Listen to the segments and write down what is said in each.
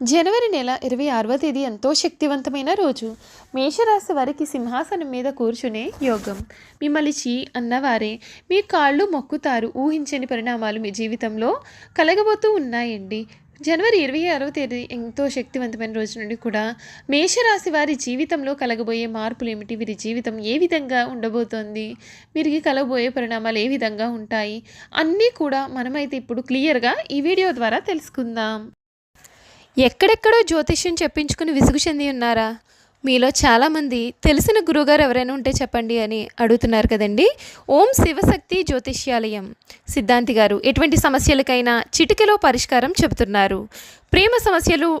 జనవరి నెల ఇరవై ఆరవ తేదీ ఎంతో శక్తివంతమైన రోజు. మేషరాశి వారికి సింహాసనం మీద కూర్చునే యోగం. మిమ్మల్ని చీ అన్నవారే మీ కాళ్ళు మొక్కుతారు ఊహించని పరిణామాలు మీ జీవితంలో కలగబోతూ ఉన్నాయండి. జనవరి ఇరవై ఆరవ తేదీ ఎంతో శక్తివంతమైన రోజు నుండి కూడా మేషరాశి వారి జీవితంలో కలగబోయే మార్పులు ఏమిటి? వీరి జీవితం ఏ విధంగా ఉండబోతోంది? వీరికి కలగబోయే పరిణామాలు ఏ విధంగా ఉంటాయి? అన్నీ కూడా మనమైతే ఇప్పుడు క్లియర్గా ఈ వీడియో ద్వారా తెలుసుకుందాం. ఎక్కడెక్కడో జ్యోతిష్యం చెప్పించుకుని విసుగు చెంది ఉన్నారా? మీలో చాలామంది తెలిసిన గురువుగారు ఎవరైనా ఉంటే చెప్పండి అని అడుగుతున్నారు కదండి. ఓం శివశక్తి జ్యోతిష్యాలయం. సిద్ధాంతి గారు ఎటువంటి సమస్యలకైనా చిటికెలో పరిష్కారం చెబుతున్నారు. ప్రేమ సమస్యలు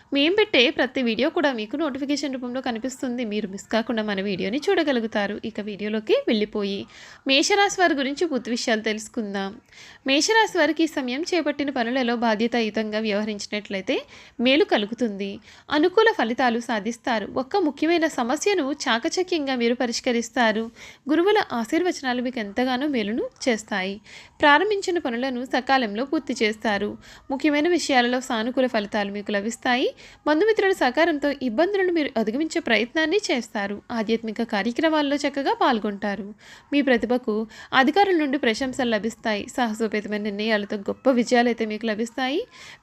మేము పెట్టే ప్రతి వీడియో కూడా మీకు నోటిఫికేషన్ రూపంలో కనిపిస్తుంది. మీరు మిస్ కాకుండా మన వీడియోని చూడగలుగుతారు. ఇక వీడియోలోకి వెళ్ళిపోయి మేషరాశి వారి గురించి పూర్తి విషయాలు తెలుసుకుందాం. మేషరాశి వారికి ఈ సమయం చేపట్టిన పనులలో బాధ్యతాయుతంగా వ్యవహరించినట్లయితే మేలు కలుగుతుంది. అనుకూల ఫలితాలు సాధిస్తారు. ఒక్క ముఖ్యమైన సమస్యను చాకచక్యంగా మీరు పరిష్కరిస్తారు. గురువుల ఆశీర్వచనాలు మీకు ఎంతగానో మేలును చేస్తాయి. ప్రారంభించిన పనులను సకాలంలో పూర్తి చేస్తారు. ముఖ్యమైన విషయాలలో సానుకూల ఫలితాలు మీకు లభిస్తాయి. బంధుమిత్రుల సహకారంతో ఇబ్బందులను మీరు అధిగమించే ప్రయత్నాన్ని చేస్తారు. ఆధ్యాత్మిక కార్యక్రమాల్లో చక్కగా పాల్గొంటారు. మీ ప్రతిభకు అధికారుల నుండి ప్రశంసలు లభిస్తాయి. సాహసోపేతమైన నిర్ణయాలతో గొప్ప విజయాలు అయితే మీకు లభిస్తాయి.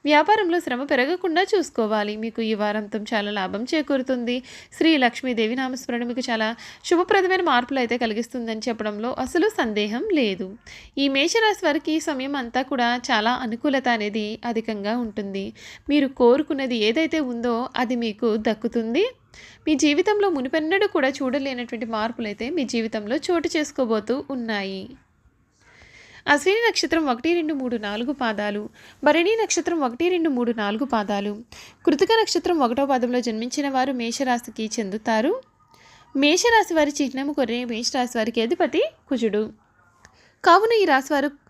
వ్యాపారంలో శ్రమ పెరగకుండా చూసుకోవాలి. మీకు ఈ వారాంతం చాలా లాభం చేకూరుతుంది. శ్రీ లక్ష్మీదేవి నామస్మరణ మీకు చాలా శుభప్రదమైన మార్పులు అయితే కలిగిస్తుందని చెప్పడంలో అసలు సందేహం లేదు. ఈ మేషరాశి వారికి ఈ సమయం అంతా కూడా చాలా అనుకూలత అనేది అధికంగా ఉంటుంది. మీరు కోరుకున్నది ఏదైతే ఉందో అది మీకు దక్కుతుంది. మీ జీవితంలో మునిపెన్నడూ కూడా చూడలేనటువంటి మార్పులైతే మీ జీవితంలో చోటు చేసుకోబోతూ ఉన్నాయి. అశ్విని నక్షత్రం ఒకటి రెండు మూడు నాలుగు పాదాలు. భరణి నక్షత్రం ఒకటి రెండు మూడు నాలుగు పాదాలు. కృతిక నక్షత్రం ఒకటో పాదంలో జన్మించిన వారు మేషరాశికి చెందుతారు. మేషరాశి వారి చిహ్నము కొరే మేషరాశి వారికి అధిపతి కుజుడు. కావున ఈ రాశివారు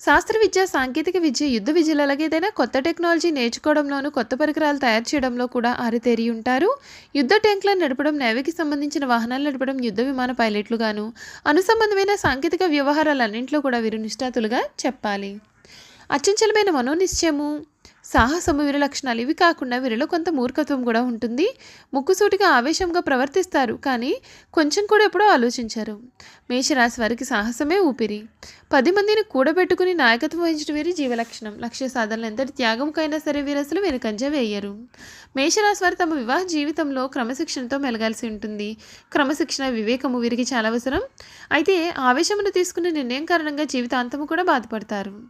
శాస్త్ర విద్య సాంకేతిక విద్య యుద్ధ విద్యలు ఏదైనా కొత్త టెక్నాలజీ నేర్చుకోవడంలోనూ కొత్త పరికరాలు తయారు చేయడంలో కూడా ఆరితేరి ఉంటారు. యుద్ధ ట్యాంకులను నడపడం నేవీకి సంబంధించిన వాహనాలు నడపడం యుద్ధ విమాన పైలట్లుగాను అనుసంబంధమైన సాంకేతిక వ్యవహారాలన్నింటిలో కూడా వీరు నిష్ఠాతులుగా చెప్పాలి. అత్యంచలమైన మనోనిశ్చయము సాహసము వీరి లక్షణాలు ఇవి కాకుండా వీరిలో కొంత మూర్ఖత్వం కూడా ఉంటుంది. ముక్కుసూటిగా ఆవేశంగా ప్రవర్తిస్తారు. కానీ కొంచెం కూడా ఎప్పుడో ఆలోచించారు. మేషరాశి వారికి సాహసమే ఊపిరి. పది మందిని కూడబెట్టుకుని నాయకత్వం వహించడం వీరి జీవలక్షణం. లక్ష్య సాధనలు ఎంతటి త్యాగంకైనా సరే వీరు అసలు వెనుకంజ వేయరు. మేషరాశి వారు తమ వివాహ జీవితంలో క్రమశిక్షణతో మెలగాల్సి ఉంటుంది. క్రమశిక్షణ వివేకము వీరికి చాలా అవసరం. అయితే ఆవేశమును తీసుకున్న నిర్ణయం కారణంగా జీవితాంతము కూడా బాధపడతారు.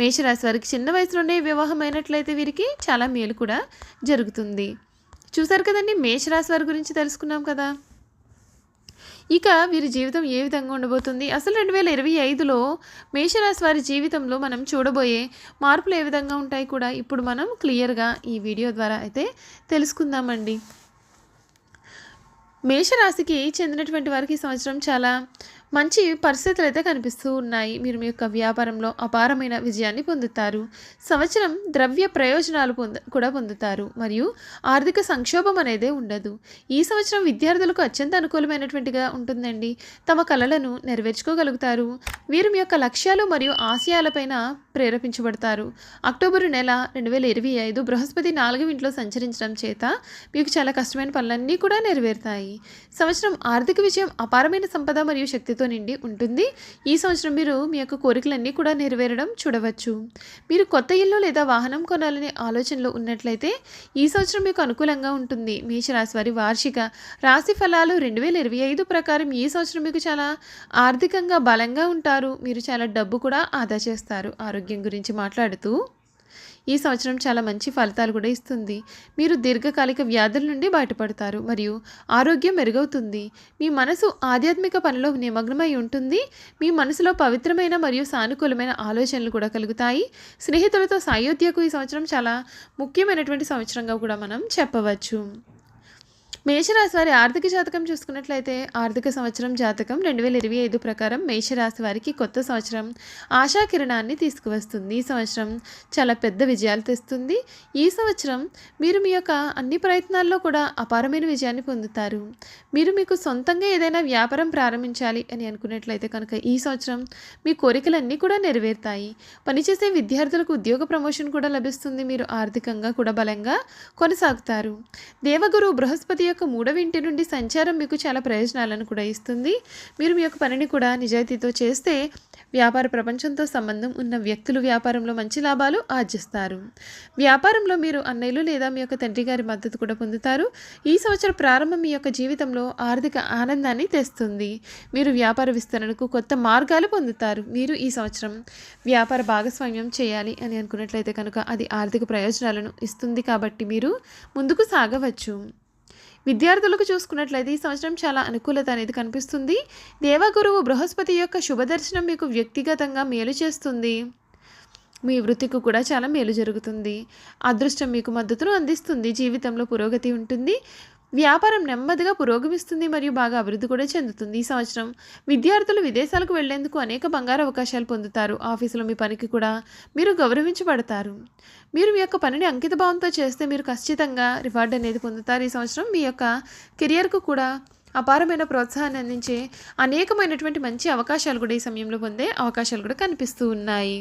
మేషరాశి వారికి చిన్న వయసులోనే వివాహం అయితే వీరికి చాలా మేలు కూడా జరుగుతుంది. చూసారు కదండి మేషరాశి వారి గురించి తెలుసుకున్నాం కదా. ఇక వీరి జీవితం ఏ విధంగా ఉండబోతుంది? అసలు రెండు వేల ఇరవై ఐదులో మేషరాశి వారి జీవితంలో మనం చూడబోయే మార్పులు ఏ విధంగా ఉంటాయి కూడా ఇప్పుడు మనం క్లియర్గా ఈ వీడియో ద్వారా అయితే తెలుసుకుందామండి. మేషరాశికి చెందినటువంటి వారికి ఈ సంవత్సరం చాలా మంచి పరిస్థితులు అయితే కనిపిస్తూ ఉన్నాయి. మీరు మీ యొక్క వ్యాపారంలో అపారమైన విజయాన్ని పొందుతారు. సంవత్సరం ద్రవ్య ప్రయోజనాలు పొంద కూడా పొందుతారు. మరియు ఆర్థిక సంక్షోభం అనేది ఉండదు. ఈ సంవత్సరం విద్యార్థులకు అత్యంత అనుకూలమైనటువంటిగా ఉంటుందండి. తమ కళలను నెరవేర్చుకోగలుగుతారు. వీరు మీ యొక్క లక్ష్యాలు మరియు ఆశయాలపైన ప్రేరేపించబడతారు. అక్టోబరు నెల రెండు వేల ఇరవై ఐదు బృహస్పతి నాలుగు ఇంట్లో సంచరించడం చేత మీకు చాలా కష్టమైన పనులన్నీ కూడా నెరవేరుతాయి. సంవత్సరం ఆర్థిక విజయం అపారమైన సంపద మరియు శక్తితో నిండి ఉంటుంది. ఈ సంవత్సరం మీరు మీ యొక్క కోరికలన్నీ కూడా నెరవేరడం చూడవచ్చు. మీరు కొత్త ఇల్లు లేదా వాహనం కొనాలనే ఆలోచనలో ఉన్నట్లయితే ఈ సంవత్సరం మీకు అనుకూలంగా ఉంటుంది. మేషరాశి వారి వార్షిక రాశి ఫలాలు రెండు వేల ఇరవై ఐదు ప్రకారం ఈ సంవత్సరం మీకు చాలా ఆర్థికంగా బలంగా ఉంటారు. మీరు చాలా డబ్బు కూడా ఆదా చేస్తారు. ఆరోగ్యం గురించి మాట్లాడుతూ ఈ సంవత్సరం చాలా మంచి ఫలితాలు కూడా ఇస్తుంది. మీరు దీర్ఘకాలిక వ్యాధుల నుండి బయటపడతారు. మరియు ఆరోగ్యం మెరుగవుతుంది. మీ మనసు ఆధ్యాత్మిక పనిలో నిమగ్నమై ఉంటుంది. మీ మనసులో పవిత్రమైన మరియు సానుకూలమైన ఆలోచనలు కూడా కలుగుతాయి. స్నేహితులతో సాయోధ్యకు ఈ సంవత్సరం చాలా ముఖ్యమైనటువంటి సంవత్సరంగా కూడా మనం చెప్పవచ్చు. మేషరాశి వారి ఆర్థిక జాతకం చూసుకున్నట్లయితే ఆర్థిక సంవత్సరం జాతకం రెండు వేల ఇరవై ఐదు ప్రకారం మేషరాశి వారికి కొత్త సంవత్సరం ఆశాకిరణాన్ని తీసుకువస్తుంది. ఈ సంవత్సరం చాలా పెద్ద విజయాలు తెస్తుంది. ఈ సంవత్సరం మీరు మీ యొక్క అన్ని ప్రయత్నాల్లో కూడా అపారమైన విజయాన్ని పొందుతారు. మీరు మీకు సొంతంగా ఏదైనా వ్యాపారం ప్రారంభించాలి అని అనుకున్నట్లయితే కనుక ఈ సంవత్సరం మీ కోరికలన్నీ కూడా నెరవేరుతాయి. పనిచేసే విద్యార్థులకు ఉద్యోగ ప్రమోషన్ కూడా లభిస్తుంది. మీరు ఆర్థికంగా కూడా బలంగా కొనసాగుతారు. దేవగురు బృహస్పతి యొక్క మూడవ ఇంటి నుండి సంచారం మీకు చాలా ప్రయోజనాలను కూడా ఇస్తుంది. మీరు మీ యొక్క పనిని కూడా నిజాయితీతో చేస్తే వ్యాపార ప్రపంచంతో సంబంధం ఉన్న వ్యక్తులు వ్యాపారంలో మంచి లాభాలు ఆర్జిస్తారు. వ్యాపారంలో మీరు అన్నయ్యలు లేదా మీ యొక్క తండ్రి గారి మద్దతు కూడా పొందుతారు. ఈ సంవత్సరం ప్రారంభం మీ యొక్క జీవితంలో ఆర్థిక ఆనందాన్ని తెస్తుంది. మీరు వ్యాపార విస్తరణకు కొత్త మార్గాలు పొందుతారు. మీరు ఈ సంవత్సరం వ్యాపార భాగస్వామ్యం చేయాలి అని అనుకున్నట్లయితే కనుక అది ఆర్థిక ప్రయోజనాలను ఇస్తుంది కాబట్టి మీరు ముందుకు సాగవచ్చు. విద్యార్థులకు చూసుకున్నట్లయితే ఈ సంవత్సరం చాలా అనుకూలత అనేది కనిపిస్తుంది. దేవగురువు బృహస్పతి యొక్క శుభదర్శనం మీకు వ్యక్తిగతంగా మేలు చేస్తుంది. మీ వృత్తికి కూడా చాలా మేలు జరుగుతుంది. అదృష్టం మీకు మద్దతును అందిస్తుంది. జీవితంలో పురోగతి ఉంటుంది. వ్యాపారం నెమ్మదిగా పురోగమిస్తుంది మరియు బాగా అభివృద్ధి కూడా చెందుతుంది. ఈ సంవత్సరం విద్యార్థులు విదేశాలకు వెళ్ళేందుకు అనేక బంగారు అవకాశాలు పొందుతారు. ఆఫీసులో మీ పనికి కూడా మీరు గౌరవించబడతారు. మీరు మీ యొక్క పనిని అంకితభావంతో చేస్తే మీరు ఖచ్చితంగా రివార్డ్ అనేది పొందుతారు. ఈ సంవత్సరం మీ యొక్క కెరియర్కు కూడా అపారమైన ప్రోత్సాహాన్ని అందించే అనేకమైనటువంటి మంచి అవకాశాలు కూడా ఈ సమయంలో పొందే అవకాశాలు కూడా కనిపిస్తూ ఉన్నాయి.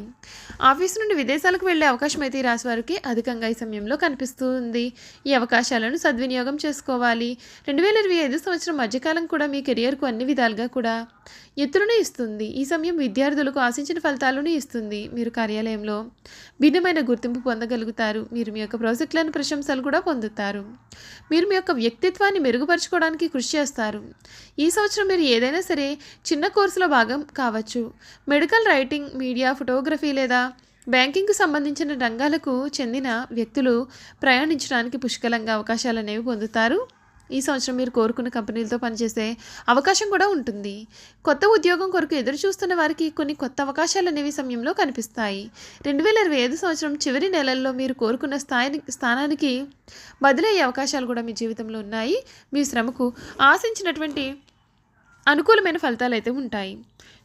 ఆఫీస్ నుండి విదేశాలకు వెళ్ళే అవకాశం అయితే ఈ రాశి వారికి అధికంగా ఈ సమయంలో కనిపిస్తూ ఉంది. ఈ అవకాశాలను సద్వినియోగం చేసుకోవాలి. రెండు వేల ఇరవై ఐదు సంవత్సరం మధ్యకాలం కూడా మీ కెరియర్కు అన్ని విధాలుగా కూడా ఎత్తులను ఇస్తుంది. ఈ సమయం విద్యార్థులకు ఆశించిన ఫలితాలను ఇస్తుంది. మీరు కార్యాలయంలో భిన్నమైన గుర్తింపు పొందగలుగుతారు. మీరు మీ యొక్క ప్రాజెక్టులను ప్రశంసలు కూడా పొందుతారు. మీరు మీ యొక్క వ్యక్తిత్వాన్ని మెరుగుపరచుకోవడానికి కృషి చేస్తారు. ఈ సంవత్సరం మీరు ఏదైనా సరే చిన్న కోర్సులో భాగం కావచ్చు. మెడికల్ రైటింగ్ మీడియా ఫోటోగ్రఫీ లేదా బ్యాంకింగ్కు సంబంధించిన రంగాలకు చెందిన వ్యక్తులు ప్రయాణించడానికి పుష్కలంగా అవకాశాలు అనేవి పొందుతారు. ఈ సంవత్సరం మీరు కోరుకున్న కంపెనీలతో పనిచేసే అవకాశం కూడా ఉంటుంది. కొత్త ఉద్యోగం కొరకు ఎదురు చూస్తున్న వారికి కొన్ని కొత్త అవకాశాలు అనేవి సమయంలో కనిపిస్తాయి. రెండు వేల ఇరవై ఐదు సంవత్సరం చివరి నెలల్లో మీరు కోరుకున్న స్థాయి స్థానానికి బదిలయ్యే అవకాశాలు కూడా మీ జీవితంలో ఉన్నాయి. మీ శ్రమకు ఆశించినటువంటి అనుకూలమైన ఫలితాలు అయితే ఉంటాయి.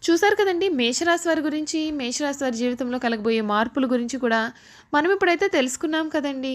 చూసారు కదండి మేషరాశి వారి గురించి మేషరాశి వారి జీవితంలో కలగబోయే మార్పుల గురించి కూడా మనం ఇప్పుడైతే తెలుసుకున్నాం కదండి.